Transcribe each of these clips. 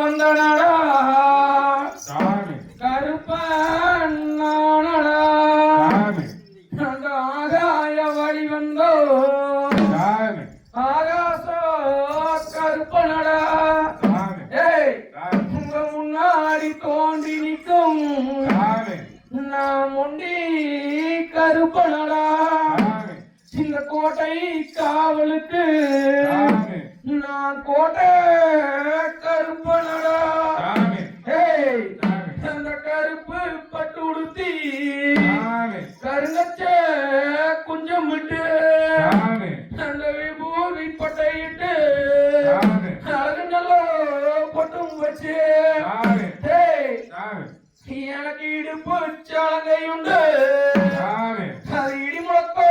வந்தனடா. சாமி. கருப்பன் நானடா. சாமி. அந்த ஆகாய வழி வந்தோ. ஆகாச கருப்பனடா. ஏய் உங்க முன்னாடி தோண்டி நிற்கும். நான் முண்டி கருப்பனடா. இந்த கோட்டை காவலுக்கு நான் கோட்டை அது இடி முழக்கோ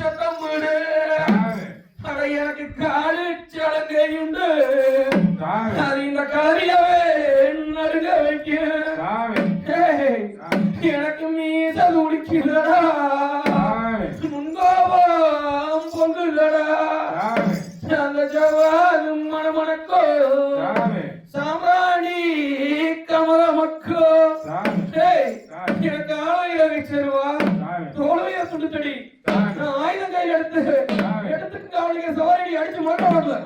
சத்தம் விடு. அட எனக்கு காலு சலங்கையுண்டு அது இந்த கரியவே நடுங்க வைக்கும் எனக்கு மீச துடிக்கிறடா முன்கோபம் பொங்குதடா. சாமி அந்த ஜவானும் மணமணக்கோ சாமி சாமி எனக்கு ஆலையில வச்சிருவா சாமி தோல்வைய சுடுத்தடி நான் ஆயுதம் கையில் எடுத்து சாமி. எடுத்துக்கு அவளுக்கு சவாரி அடிச்சு மாட்ட வரல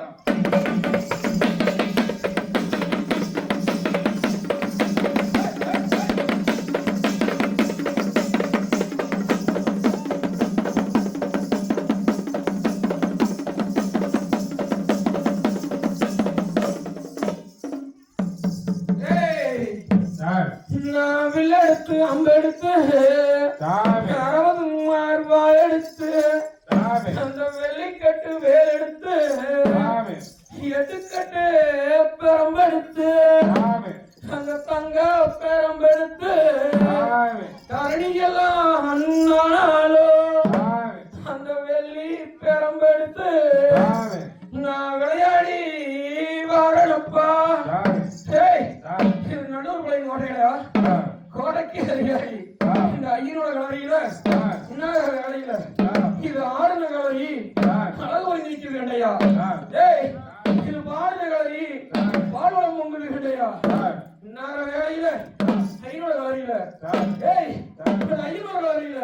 வில்லெடுத்து அம்பெடுத்து அறுபது மார்பா எடுத்து அந்த வெள்ளிக்கட்டு வேல் எடுத்து எட்டுக்கட்டு பெரம்பெடுத்து அந்த தங்க பெரம்பெடுத்து தரணியெல்லாம் அண்ணானாலோ சாமி அந்த வெள்ளி பெரம்பெடுத்து கோடைக்கு அதிகாரி இந்த ஐயனோட கலரியில என்ன கலரியில இது ஆடுன கலரி அழகு நீக்குது கண்டையா? ஏய் இது பாடுன கலரி பால்வளம் பொங்குது கண்டையா? இன்னார வேலையில ஐயனோட கலரியில ஏய் இந்த ஐயனோட கலரியில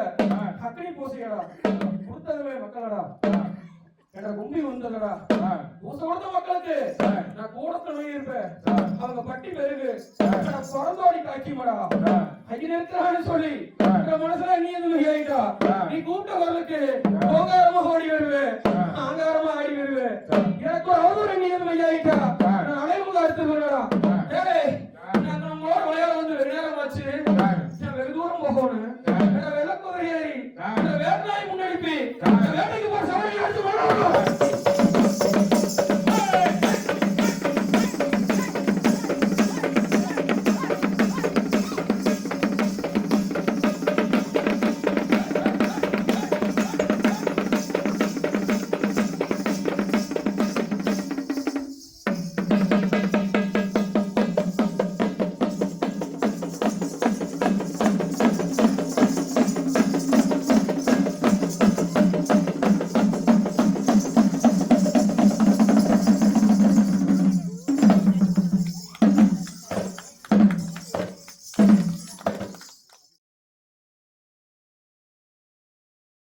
அக்கனி பூசையடா கொடுத்ததுமே மக்களடா. என்ற கும்பி வந்ததடா. உசோட மக்களுக்கு. நான் கூடத்துல நோய் இருப்பேன் அவங்க பட்டி பெருகு. நான் பிறந்தோடி காக்கிமடா. ஐயா நிறுத்துறான்னு சொல்லி. என் மனசுல நீ எதுவும் கேட்டா நீ கூப்பிட்ட வரலுக்கு ஓங்காரமா ஓடி வருவேன் ஆங்காரமா ஆடி வருவேன் எனக்கு ஒரு அவதூறு நீ எதுவும் ஐயாயிட்டா நான் அலைமுக அறுத்து வருவேடா ஏய் நான் நம்மளோட விளையாட வந்து நேரம் ஆச்சு.